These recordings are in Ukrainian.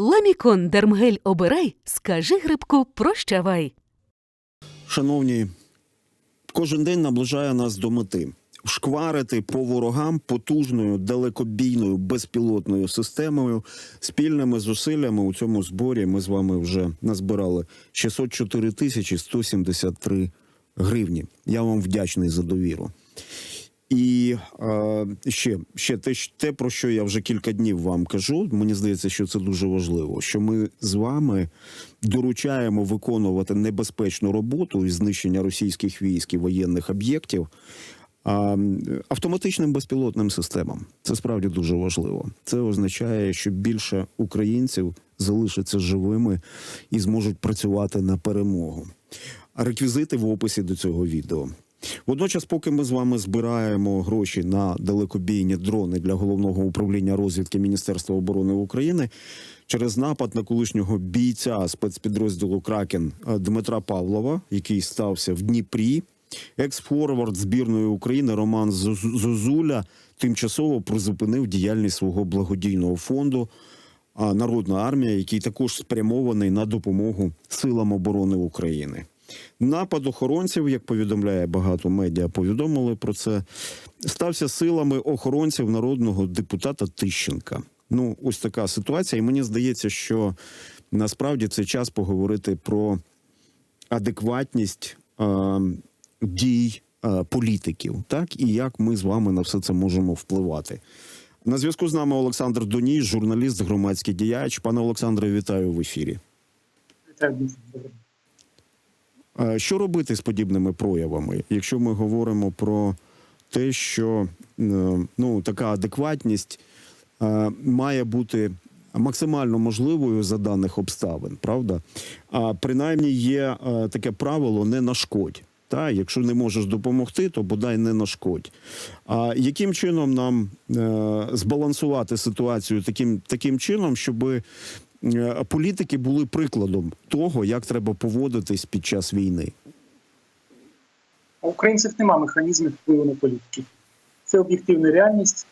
Ламікон Дермгель обирай, скажи грибку прощавай. Шановні, кожен день наближає нас до мети. Вшкварити по ворогам потужною далекобійною безпілотною системою спільними зусиллями у цьому зборі ми з вами вже назбирали 604 тисячі 173 гривні. Я вам вдячний за довіру. І е, ще, ще те, те, про що я вже кілька днів вам кажу. Мені здається, що це дуже важливо. Що ми з вами доручаємо виконувати небезпечну роботу із знищення російських військ і воєнних об'єктів а, автоматичним безпілотним системам. Це справді дуже важливо. Це означає, що більше українців залишаться живими і зможуть працювати на перемогу. Реквізити в описі до цього відео. Водночас, поки ми з вами збираємо гроші на далекобійні дрони для головного управління розвідки Міністерства оборони України, через напад на колишнього бійця спецпідрозділу Кракен Дмитра Павлова, який стався в Дніпрі, екс-форвард збірної України Роман Зозу- Зозуля тимчасово призупинив діяльність свого благодійного фонду Народна армія, який також спрямований на допомогу силам оборони України. Напад охоронців, як повідомляє багато медіа, повідомили про це, стався силами охоронців народного депутата Тищенка. Ну, ось така ситуація. І мені здається, що насправді це час поговорити про адекватність е, дій е, політиків, так і як ми з вами на все це можемо впливати. На зв'язку з нами Олександр Доніж, журналіст, громадський діяч. Пане Олександре, вітаю в ефірі. Вітаю, Що робити з подібними проявами, якщо ми говоримо про те, що е, ну така адекватність е, має бути максимально можливою за даних обставин, правда? А принаймні є е, таке правило не нашкодь. Та, якщо не можеш допомогти, то бодай не нашкодь. А яким чином нам е, збалансувати ситуацію таким, таким чином, щоби е, політики були прикладом того, як треба поводитись під час війни. У українців немає механізмів впливу на політики. Це об'єктивна реальність.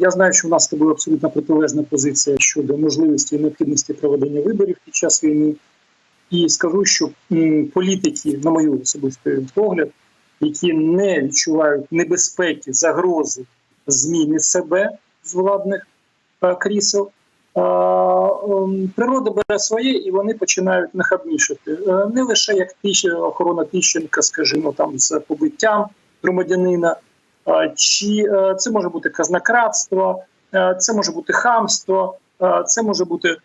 Я знаю, що у нас з тобою абсолютно протилежна позиція щодо можливості і необхідності проведення виборів під час війни. І скажу, що політики, на мою особистий погляд, які не відчувають небезпеки, загрози зміни себе з владних е, крісел, природа бере своє і вони починають нахабнішити. Е, Не лише як тищ, охорона Тищенка, скажімо, там з побиттям громадянина, чи е, це може бути казнократство, е, це може бути хамство, це може бути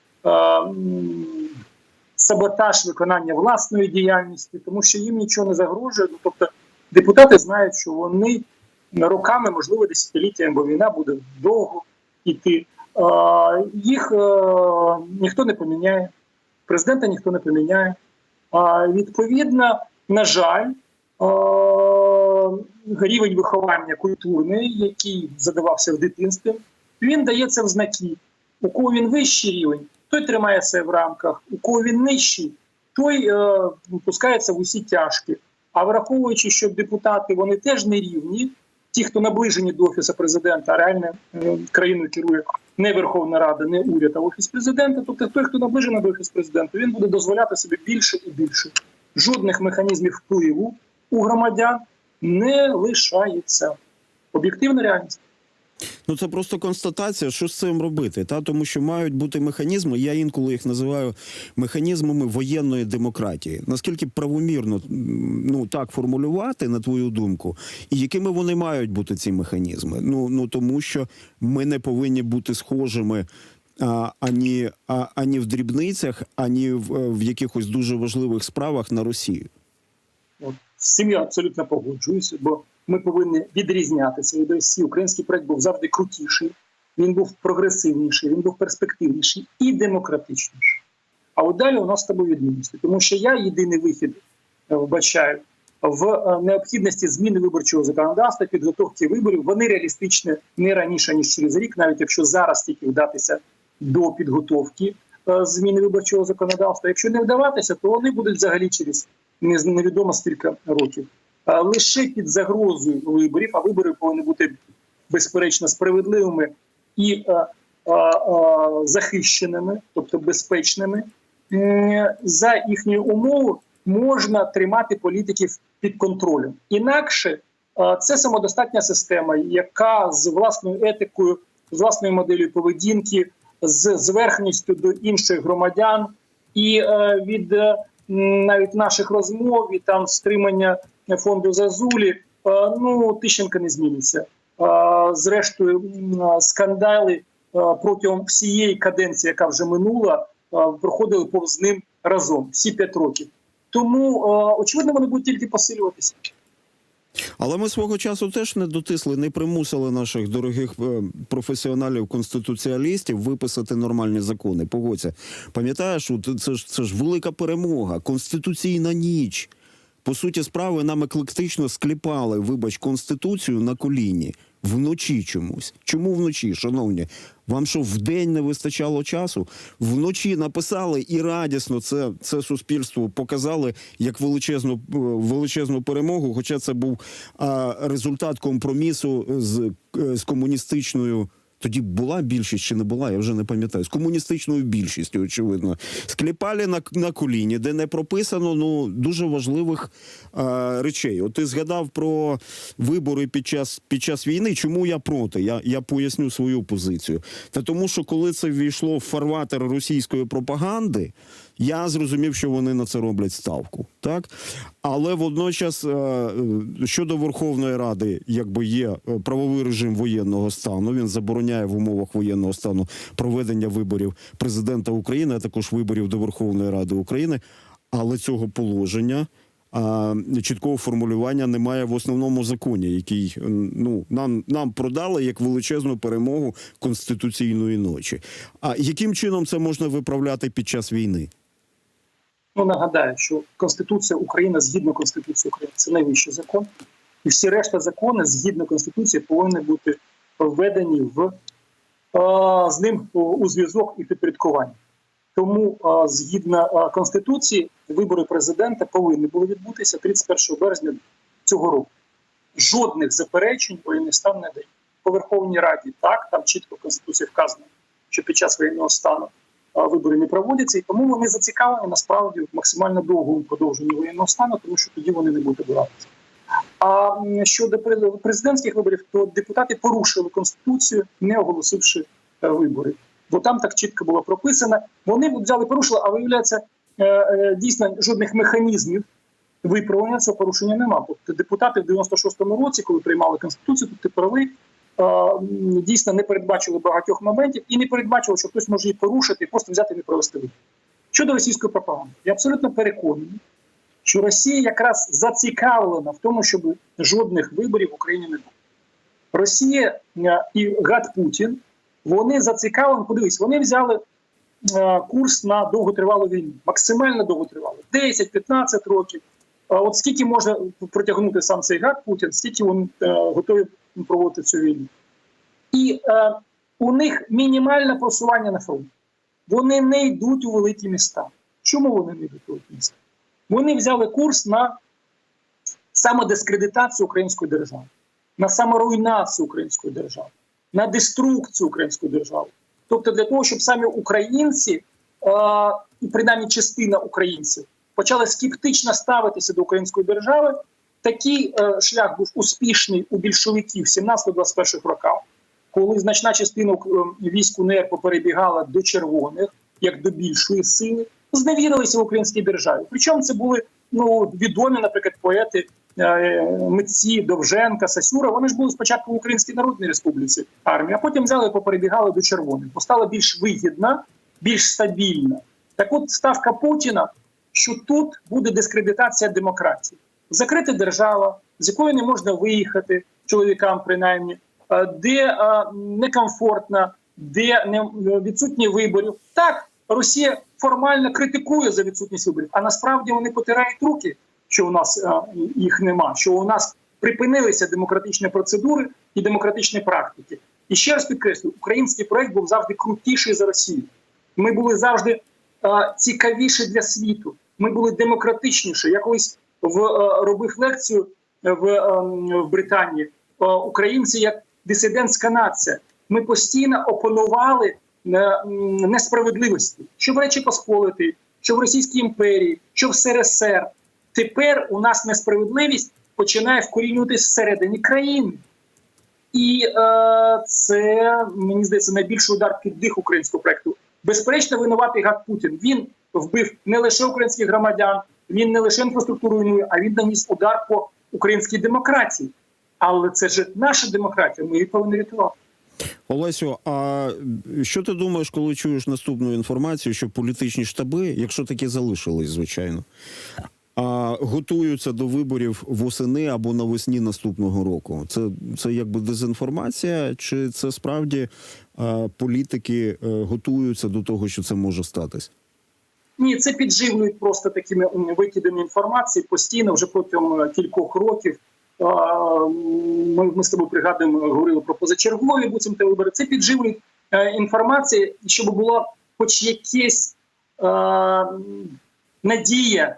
саботаж виконання власної діяльності, тому що їм нічого не загрожує. Ну, тобто депутати знають, що вони роками, можливо, десятиліттями, бо війна буде довго йти. Їх е, ніхто не поміняє, президента ніхто не поміняє. Відповідно, на жаль, рівень виховання культурний, який задавався в дитинстві, він дається в знаки. У кого він вищий рівень, той тримає себе в рамках, у кого він нижчий, той е, пускається в усі тяжкі. А враховуючи, що депутати вони теж не рівні, ті, хто наближені до офісу президента, а реально е, країною керує не Верховна Рада, не уряд, а офіс президента. Тобто той, хто наближений до офісу президента, він буде дозволяти собі більше і більше. Жодних механізмів впливу у громадян не лишається. Об'єктивна реальність. Ну це просто констатація, що з цим робити, та тому що мають бути механізми. Я інколи їх називаю механізмами воєнної демократії. Наскільки правомірно ну так формулювати, на твою думку, і якими вони мають бути ці механізми? Ну ну тому що ми не повинні бути схожими. А, ані, а, ані в дрібницях, ані в, в якихось дуже важливих справах на Росію. З цим я абсолютно погоджуюся, бо ми повинні відрізнятися від Росії. Український проект був завжди крутіший, він був прогресивніший, він був перспективніший і демократичніший. А от далі у нас з тобою відмінності, тому що я єдиний вихід е, вбачаю в е, необхідності зміни виборчого законодавства, підготовки виборів. Вони реалістичні не раніше ніж через рік, навіть якщо зараз тільки вдатися до підготовки е, зміни виборчого законодавства. Якщо не вдаватися, то вони будуть взагалі через невідомо скільки років. Лише під загрозою виборів, а вибори повинні бути безперечно справедливими і е, е, е, захищеними, тобто безпечними. За їхньої умови можна тримати політиків під контролем. Інакше це самодостатня система, яка з власною етикою, з власною моделлю поведінки, з зверхністю до інших громадян, і від навіть наших розмов і там стримання фонду Зазулі, ну Тищенка не зміниться. Зрештою, скандали протягом всієї каденції, яка вже минула, проходили повз ним разом всі п'ять років. Тому очевидно, вони будуть тільки посилюватися. Але ми свого часу теж не дотисли, не примусили наших дорогих е, професіоналів конституціалістів виписати нормальні закони. Погодься, пам'ятаєш, це ж це ж велика перемога, конституційна ніч. По суті, справи нам еклектично скліпали, вибач, конституцію на коліні вночі чомусь. Чому вночі, шановні? Вам що вдень не вистачало часу? Вночі написали і радісно це, це суспільству показали як величезну е, величезну перемогу. Хоча це був а, результат компромісу з, е, з комуністичною. Тоді була більшість чи не була, я вже не пам'ятаю. З комуністичною більшістю, очевидно. Скліпалі на, на коліні, де не прописано ну, дуже важливих е, речей. От ти згадав про вибори під час, під час війни. Чому я проти? Я, я поясню свою позицію. Та тому, що коли це ввійшло в фарватер російської пропаганди, я зрозумів, що вони на це роблять ставку. Так? Але водночас е, щодо Верховної Ради, якби є е, правовий режим воєнного стану, він забороняє в умовах воєнного стану проведення виборів президента України, а також виборів до Верховної Ради України. Але цього положення. А чіткого формулювання немає в основному законі, який ну нам нам продали як величезну перемогу конституційної ночі. А яким чином це можна виправляти під час війни? Ну нагадаю, що Конституція України згідно Конституції України це найвищий закон, і всі решта закони згідно Конституції повинні бути введені в е, з ним у- зв'язок і підпорядкування. Тому е, згідно е, Конституції вибори президента повинні були відбутися 31 березня цього року. Жодних заперечень воєнний стан не дає. По Верховній Раді так, там чітко в Конституції вказано, що під час воєнного стану а, вибори не проводяться, і тому вони зацікавлені насправді в максимально довгому продовженні воєнного стану, тому що тоді вони не будуть обиратися. А щодо президентських виборів, то депутати порушили конституцію, не оголосивши е, вибори. Бо там так чітко було прописано. Вони взяли порушили, а виявляється, е, е, дійсно жодних механізмів виправлення цього порушення немає. Тобто депутати в 96-му році, коли приймали конституцію, тут е, м, дійсно не передбачили багатьох моментів і не передбачили, що хтось може її порушити і просто взяти і не провести вибори. Щодо російської пропаганди, я абсолютно переконаний, що Росія якраз зацікавлена в тому, щоб жодних виборів в Україні не було. Росія е, і гад Путін вони зацікавлені. Подивись, вони взяли е, курс на довготривалу війну, максимально довготривалу 10-15 років. От скільки може протягнути сам цей гад Путін, стільки вони е, готові проводити цю війну. І е, у них мінімальне просування на фронті. Вони не йдуть у великі міста. Чому вони не йдуть у великі міста? Вони взяли курс на самодискредитацію української держави, на саморуйнацію української держави, на деструкцію української держави. Тобто, для того, щоб самі українці, е, і принаймні частина українців, почали скептично ставитися до української держави, такий е, шлях був успішний у більшовиків 17-21 роках, коли значна частина е, військ УНР поперебігала до червоних, як до більшої сили, зневірилися в українській державі. Причому це були ну відомі, наприклад, поети. е, Митці Довженка, Сасюра, вони ж були спочатку в Українській Народній Республіці армії, а потім взяли і поперебігали до червоних, бо стала більш вигідна, більш стабільна. Так от ставка Путіна, що тут буде дискредитація демократії, закрита держава, з якої не можна виїхати чоловікам, принаймні, е, де е, некомфортно, де не відсутні виборів. Так, Росія формально критикує за відсутність виборів, а насправді вони потирають руки, що у нас е, їх нема, що у нас припинилися демократичні процедури і демократичні практики. І ще раз підкреслю, український проект був завжди крутіший за Росію. Ми були завжди е, цікавіші для світу. Ми були демократичніші. Я колись в е, робив лекцію в, е, в Британії. Е, українці як дисидентська нація. Ми постійно опанували е, несправедливості, що в Речі Посполитій, що в Російській імперії, що в СРСР. Тепер у нас несправедливість починає вкорінюватись всередині країни. І е, це мені здається найбільший удар під дих українського проекту. Безперечно, винуватий гад Путін. Він вбив не лише українських громадян, він не лише інфраструктуру а він наніс удар по українській демократії. Але це ж наша демократія. Ми її повинні рятувати. Олесю, а що ти думаєш, коли чуєш наступну інформацію, що політичні штаби, якщо такі залишились, звичайно, а, готуються до виборів восени або навесні наступного року? Це, це якби дезінформація, чи це справді а, політики е, готуються до того, що це може статись? Ні, це підживлюють просто такими викидами інформації постійно вже протягом е, кількох років. Ми, ми з тобою пригадуємо, говорили про позачергові буцімто вибори. Це підживлюють е, інформації, щоб була хоч якась е, надія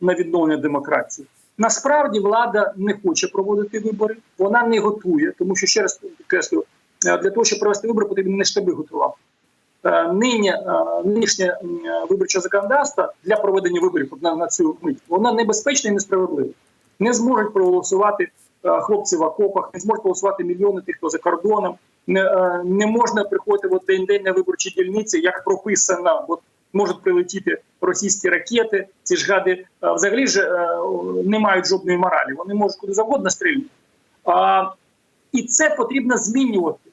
на відновлення демократії. Насправді влада не хоче проводити вибори, вона не готує, тому що ще раз підкреслюю, для того, щоб провести вибори, потрібно не штаби готувати. Е, нині е, нинішнє виборче законодавство для проведення виборів на, на цю мить воно небезпечне і несправедливе. Не зможуть проголосувати е, хлопці в окопах, не зможуть проголосувати мільйони тих, хто за кордоном. Не, не можна приходити в день день на виборчі дільниці, як прописано. От можуть прилетіти російські ракети. Ці ж гади взагалі ж не мають жодної моралі. Вони можуть куди завгодно стріляти. А, і це потрібно змінювати.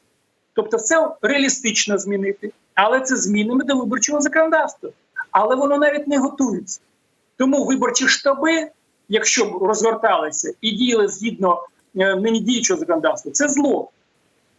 Тобто, це реалістично змінити, але це змінами до виборчого законодавства. Але воно навіть не готується. Тому виборчі штаби, якщо б розгорталися і діяли згідно е, нині діючого законодавства, це зло.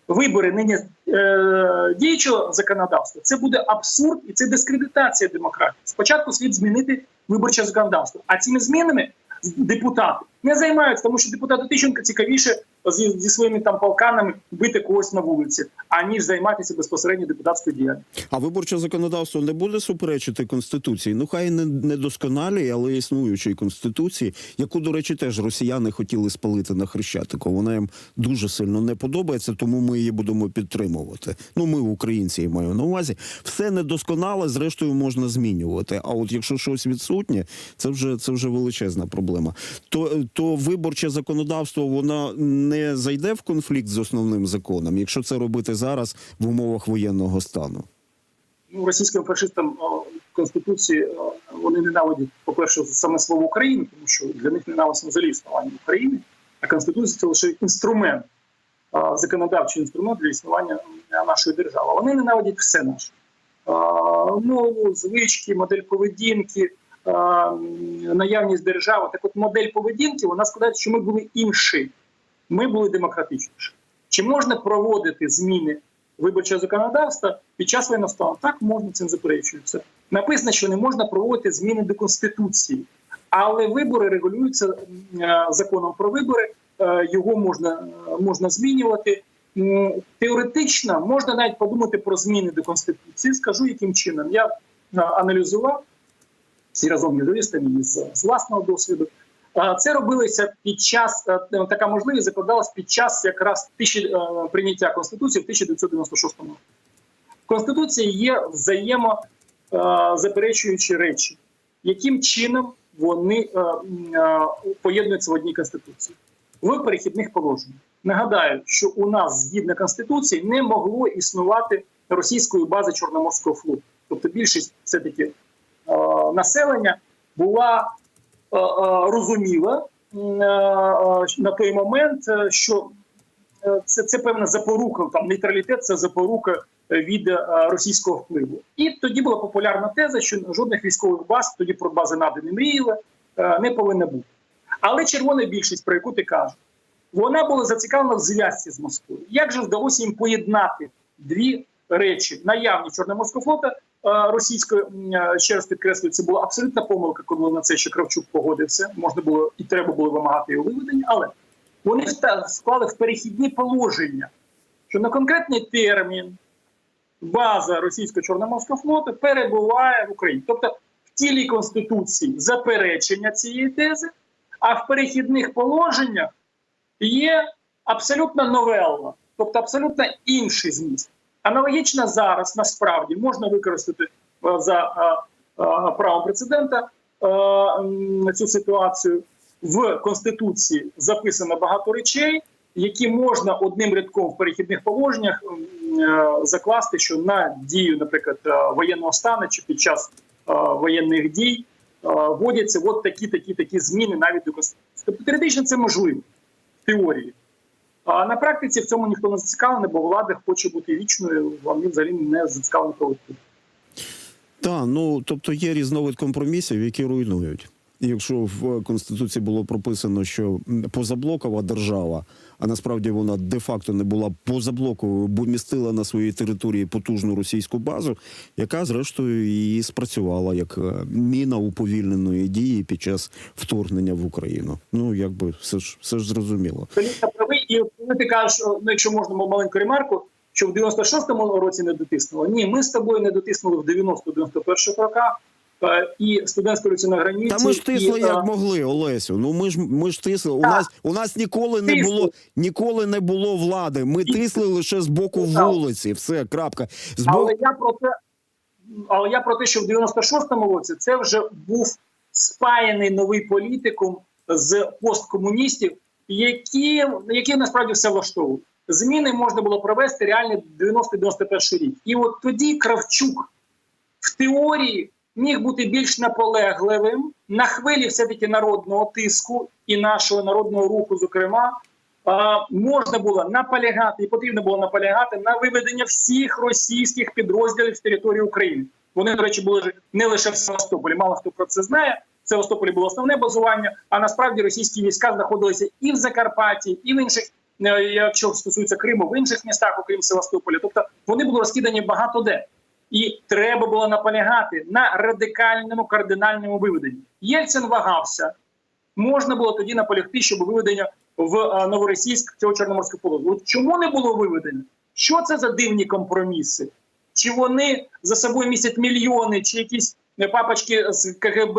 Вибори нині е, діючого законодавства це буде абсурд і це дискредитація демократії. Спочатку слід змінити виборче законодавство. А цими змінами депутати не займаються, тому що депутату Тищенка цікавіше зі, зі своїми там полканами бити когось на вулиці, аніж займатися безпосередньо депутатською діяльністю. А виборче законодавство не буде суперечити конституції? Ну хай не недосконалій, але існуючій конституції, яку, до речі, теж росіяни хотіли спалити на хрещатику. Вона їм дуже сильно не подобається, тому ми її будемо підтримувати. Ну, ми, українці, я маю на увазі. Все недосконале, зрештою, можна змінювати. А от якщо щось відсутнє, це вже це вже величезна проблема. То, то виборче законодавство воно не зайде в конфлікт з основним законом, якщо це робити зараз в умовах воєнного стану. ну, російським фашистам о, Конституції вони ненавидять, по-перше, саме слово Україна, тому що для них ненависно взагалі існування України, а Конституція це лише інструмент, законодавчий інструмент для існування нашої держави. Вони ненавидять все наше. Мову, звички, модель поведінки, наявність держави. Так от модель поведінки вона складається, що ми були інші, ми були демократичніші. Чи можна проводити зміни виборчого законодавства під час воєнного стану? Так можна цим заперечується. Написано, що не можна проводити зміни до конституції, але вибори регулюються е, законом про вибори. е, Його можна, е, можна змінювати. Теоретично можна навіть подумати про зміни до конституції. Скажу, яким чином я аналізував всі разом юристами з, з власного досвіду. Це робилося під час е, така можливість закладалась під час якраз тисячі, е, прийняття конституції в 1996 році. В конституції є взаємозаперечуючі речі, яким чином вони е, е, поєднуються в одній конституції в перехідних положеннях. Нагадаю, що у нас згідно конституції не могло існувати російської бази Чорноморського флоту, тобто більшість все таки е, населення була е, е, розуміла м, е, е, на той момент, е, що е, це, це певна запорука, там нейтралітет це запорука е, від е, російського впливу. І тоді була популярна теза, що жодних військових баз, тоді про бази НАТО не мріяли, е, не повинно бути. Але червона більшість, про яку ти кажеш, вона була зацікавлена в зв'язці з Москвою. Як же вдалося їм поєднати дві речі: наявність Чорноморського флота е, російської, е, ще раз підкреслюю, це була абсолютна помилка, коли на це ще Кравчук погодився. Можна було і треба було вимагати його виведення, але вони склали в перехідні положення, що на конкретний термін база російсько-чорноморського флоту перебуває в Україні. Тобто в тілі конституції заперечення цієї тези, а в перехідних положеннях є абсолютно новелла тобто абсолютно інший зміст. Аналогічно зараз насправді можна використати е, за е, е, правом прецедента цю ситуацію. В конституції записано багато речей, які можна одним рядком в перехідних положеннях закласти, що на дію, наприклад, воєнного стану чи під час воєнних дій вводяться от такі, такі, такі зміни навіть до конституції. Тобто теоретично це можливо в теорії. А на практиці в цьому ніхто не зацікавлений, бо влада хоче бути вічною, вони взагалі не зацікавлені проводити. Так, ну тобто є різновид компромісів, які руйнують. Якщо в конституції було прописано, що позаблокова держава, а насправді вона де-факто не була позаблоковою, бо містила на своїй території потужну російську базу, яка зрештою і спрацювала як е, міна уповільненої дії під час вторгнення в Україну. Ну якби все ж все ж зрозуміло. І коли ти кажеш, ну якщо можна маленьку ремарку, що в 96-му році не дотиснули. Ні, ми з тобою не дотиснули в 90-91 роках. Е, І студентська революція на границі. Та ми ж тисли і, е, як могли, Олесю. Ну ми ж ми ж тисли. У нас у нас ніколи не було ніколи не було влади. Ми Тисли. тисли лише з боку Так. вулиці. Все, крапка. З боку Але я про те, але я про те, що в 96-му році це вже був спаяний новий політикум з посткомуністів, які, які насправді все влаштовують. Зміни можна було провести реально 90-91 рік. І от тоді Кравчук в теорії міг бути більш наполегливим на хвилі все-таки народного тиску і нашого народного руху, зокрема, можна було наполягати і потрібно було наполягати на виведення всіх російських підрозділів з території України. Вони, до речі, були не лише в Севастополі. Мало хто про це знає. Севастополі було основне базування, а насправді російські війська знаходилися і в Закарпатті, і в інших, е, якщо стосується Криму, в інших містах, окрім Севастополя. Тобто вони були розкидані багато де. І треба було наполягати на радикальному кардинальному виведенні. Єльцин вагався. Можна було тоді наполягти, щоб виведення в е, Новоросійськ цього Чорноморського полону. Чому не було виведення? Що це за дивні компроміси? Чи вони за собою містять мільйони, чи якісь е, папочки з КГБ,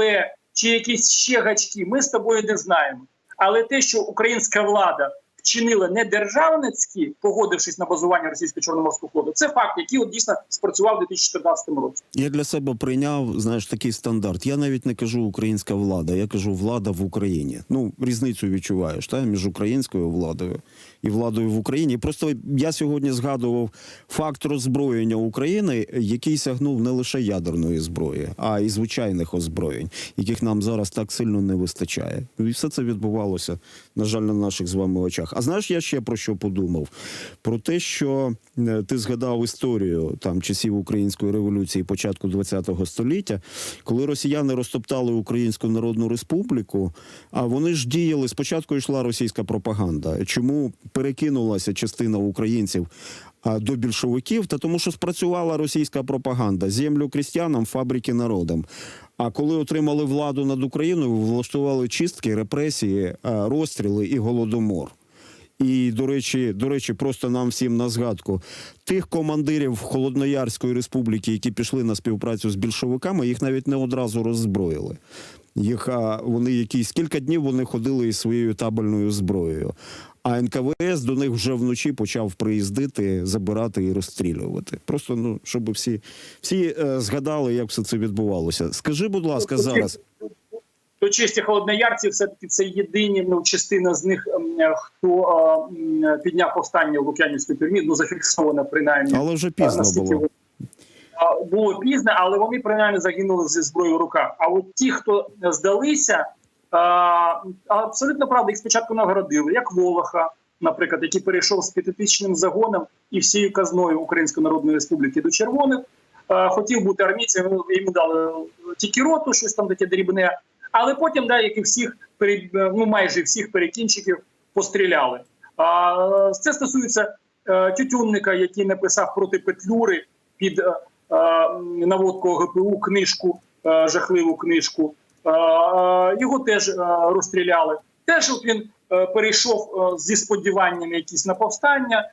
чи якісь ще гачки? Ми з тобою не знаємо. Але те, що українська влада вчинила недержавницькі, погодившись на базування російського чорноморського флоту, це факт, який от дійсно спрацював у 2014 році. я для себе прийняв знаєш такий стандарт. Я навіть не кажу українська влада, я кажу влада в Україні. Ну різницю відчуваєш та між українською владою і владою в Україні. Просто я сьогодні згадував факт роззброєння України, який сягнув не лише ядерної зброї, а й звичайних озброєнь, яких нам зараз так сильно не вистачає. І все це відбувалося, на жаль, на наших з вами очах. А знаєш, я ще про що подумав? Про те, що е, ти згадав історію там часів української революції, початку ХХ століття, коли росіяни розтоптали Українську Народну Республіку, а вони ж діяли спочатку йшла російська пропаганда. Чому перекинулася частина українців? До більшовиків, та тому, що спрацювала російська пропаганда землю крістянам, фабрики народам. А коли отримали владу над Україною, влаштували чистки, репресії, розстріли і голодомор. І до речі, до речі, просто нам всім на згадку тих командирів Холодноярської республіки, які пішли на співпрацю з більшовиками, їх навіть не одразу роззброїли. Їх а, вони якісь кілька днів вони ходили із своєю табельною зброєю. А НКВС до них вже вночі почав приїздити, забирати і розстрілювати. Просто ну щоб всі, всі е, згадали, як все це відбувалося. Скажи, будь ласка, зараз. До честі холодноярців, все таки це єдині ну, частина з них, ем, хто ем, підняв повстання в Лук'янівській тюрмі, ну зафіксовано принаймні. Але вже пізно було. Було пізно, але вони принаймні загинули зі зброєю в руках. А от ті, хто здалися, а, абсолютно правда, їх спочатку нагородили, як Волоха, наприклад, який перейшов з п'ятитисячним загоном і всією казною Української Народної Республіки до червоних. Хотів бути армійцем, йому дали тільки роту, щось там таке дрібне. Але потім, да, як і всіх ну майже всіх перекінчиків постріляли. А, це стосується е, тютюнника, який написав проти Петлюри під е, е, наводку ГПУ книжку, е, жахливу книжку. Е, е, Його теж е, розстріляли. Теж от він е, перейшов е, зі сподіваннями якісь на повстання,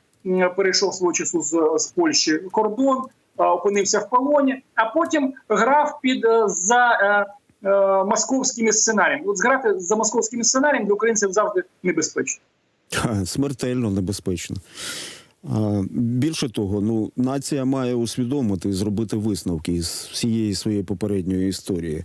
перейшов свого часу з, з Польщі кордон, е, опинився в полоні, а потім грав під е, за е, е, московськими сценаріями. От зграти за московськими сценаріями для українців завжди небезпечно. Смертельно небезпечно. Більше того, ну нація має усвідомити і зробити висновки із всієї своєї попередньої історії.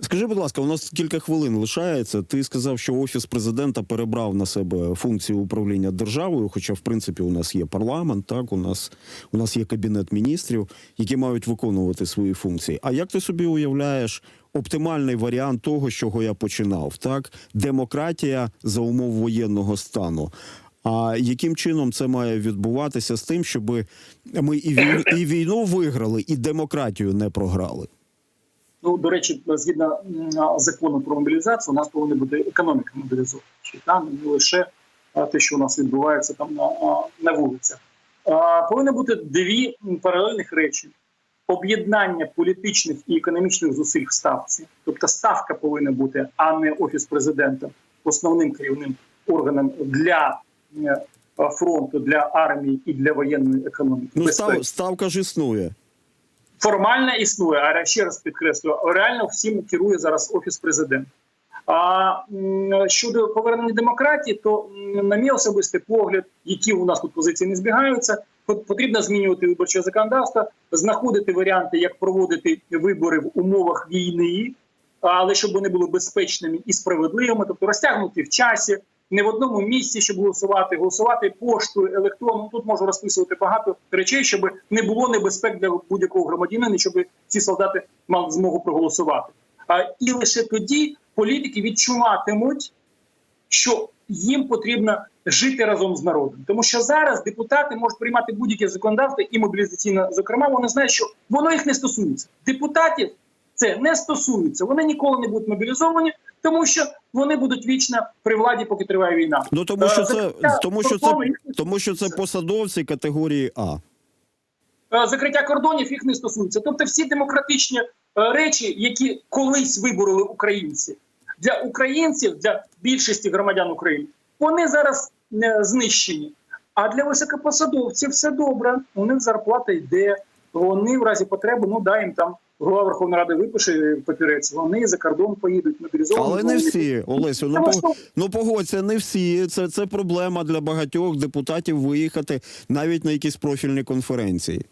Скажи, будь ласка, у нас кілька хвилин лишається. Ти сказав, що офіс президента перебрав на себе функції управління державою. Хоча, в принципі, у нас є парламент, так у нас у нас є кабінет міністрів, які мають виконувати свої функції. А як ти собі уявляєш оптимальний варіант того, з чого я починав? Так, демократія за умов воєнного стану. А яким чином це має відбуватися з тим, щоб ми і війну, і війну виграли, і демократію не програли? Ну, до речі, згідно закону про мобілізацію, у нас повинна бути економіка мобілізована. Там не лише те, що у нас відбувається там на, на вулицях. А, Повинні бути дві паралельних речі: об'єднання політичних і економічних зусиль в ставці. Тобто ставка повинна бути, а не офіс президента, основним керівним органом для фронту, для армії і для воєнної економіки. Ну, став, ставка ж існує. формально існує, а ще раз підкреслюю, реально всім керує зараз офіс президента. А щодо повернення демократії, то на мій особистий погляд, які у нас тут позиції не збігаються, потрібно змінювати виборче законодавство, знаходити варіанти, як проводити вибори в умовах війни, але щоб вони були безпечними і справедливими, тобто розтягнуті в часі, не в одному місці, щоб голосувати, голосувати поштою, електронно. Тут можу розписувати багато речей, щоб не було небезпек для будь-якого громадянина, щоб ці солдати мали змогу проголосувати. А і лише тоді політики відчуватимуть, що їм потрібно жити разом з народом, тому що зараз депутати можуть приймати будь-яке законодавство і мобілізаційне. Зокрема, вони знають, що воно їх не стосується. Депутатів це не стосується. Вони ніколи не будуть мобілізовані, тому що вони будуть вічно при владі, поки триває війна. Ну тому що Е, це закриття тому, що це не тому, що це посадовці категорії А. Е, закриття кордонів їх не стосується. Тобто, всі демократичні е, речі, які колись вибороли українці для українців, для більшості громадян України, вони зараз е, знищені. А для високопосадовців все добре. У них зарплата йде. Вони в разі потреби, ну дай їм там голова Верховної Ради випише папірець. Вони за кордон поїдуть мобілізовані. Але не всі, Олесю, ну, по, ну погодься, не всі. Це, це проблема для багатьох депутатів виїхати навіть на якісь профільні конференції.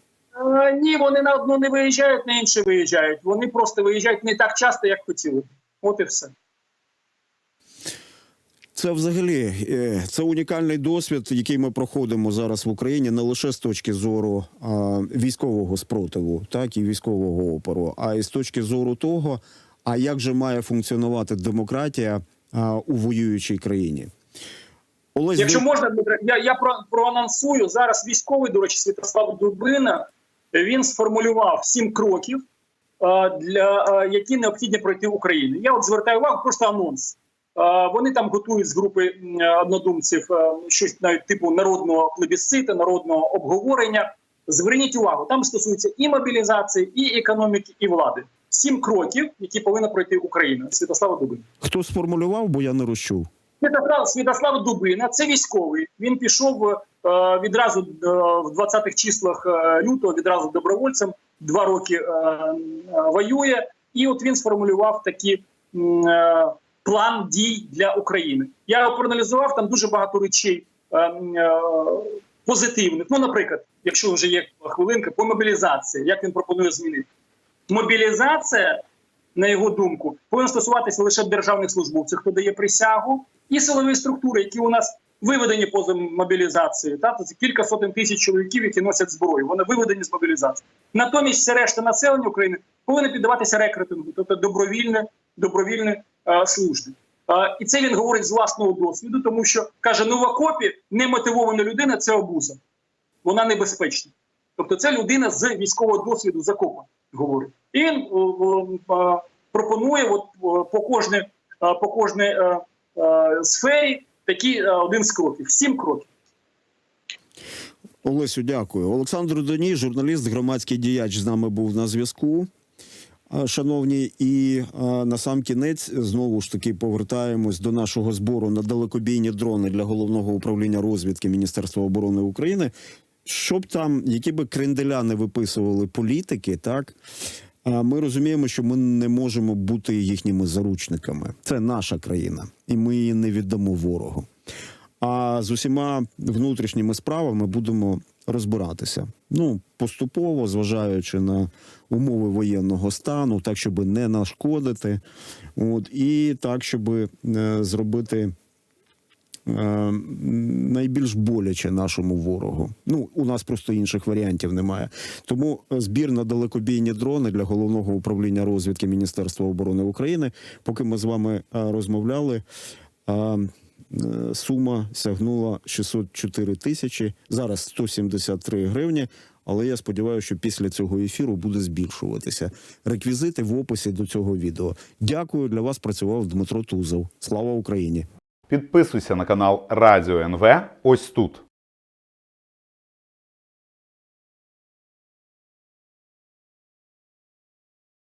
Е, Ні, вони на одну не виїжджають, на інше виїжджають. Вони просто виїжджають не так часто, як хотіли. От і все. Це взагалі е, це унікальний досвід, який ми проходимо зараз в Україні, не лише з точки зору а, військового спротиву, так і військового опору, а й з точки зору того, а як же має функціонувати демократія а, у воюючій країні. Олесь, Якщо можна, я, я про, проанонсую зараз. Військовий, до речі, Святослав Дубина. Він сформулював сім кроків, для які необхідні пройти Україні. Я от звертаю увагу, просто анонс. Вони там готують з групи однодумців е, щось навіть типу народного плебісциту, народного обговорення. Зверніть увагу, там стосується і мобілізації, і економіки, і влади. Сім кроків, які повинна пройти Україна. Святослава Дубина. хто сформулював, бо я не розчув. Святослав Святослав Дубина, це військовий. Він пішов е, відразу е, в 20-х числах лютого, відразу добровольцем. Два роки воює, і от він сформулював е, план дій для України. Я його проаналізував там дуже багато речей е, е, позитивних. Ну, наприклад, якщо вже є хвилинка, по мобілізації, як він пропонує змінити. Мобілізація на його думку, повинна стосуватися лише державних службовців, хто дає присягу, і силові структури, які у нас виведені поза мобілізацією. Та це кілька сотень тисяч чоловіків, які носять зброю. Вони виведені з мобілізації. Натомість, все решта населення України повинно піддаватися рекрутингу, тобто добровільне, добровільне служби. І це він говорить з власного досвіду, тому що каже: ну в окопі немотивована людина це обуза, вона небезпечна. Тобто, це людина з військового досвіду закопа говорить. І він пропонує от, по кожній по кожній е, е, сфері такий е, один з кроків, сім кроків. Олесю, дякую. Олександр Доні, журналіст, громадський діяч з нами був на зв'язку. Шановні, і на сам кінець знову ж таки повертаємось до нашого збору на далекобійні дрони для головного управління розвідки Міністерства оборони України. Щоб там, які би кренделя не виписували політики, так ми розуміємо, що ми не можемо бути їхніми заручниками. Це наша країна, і ми її не віддамо ворогу. А з усіма внутрішніми справами будемо розбиратися. Ну, поступово, зважаючи на умови воєнного стану, так, щоб не нашкодити, от, і так, щоб е, зробити е, найбільш боляче нашому ворогу. Ну, у нас просто інших варіантів немає. Тому збір на далекобійні дрони для головного управління розвідки Міністерства оборони України, поки ми з вами е, розмовляли. Е, Сума сягнула 604 тисячі, зараз 173 гривні. Але я сподіваюся, що після цього ефіру буде збільшуватися. Реквізити в описі до цього відео. Дякую для вас. Працював Дмитро Тузов. Слава Україні! Підписуйся на канал Радіо НВ ось тут.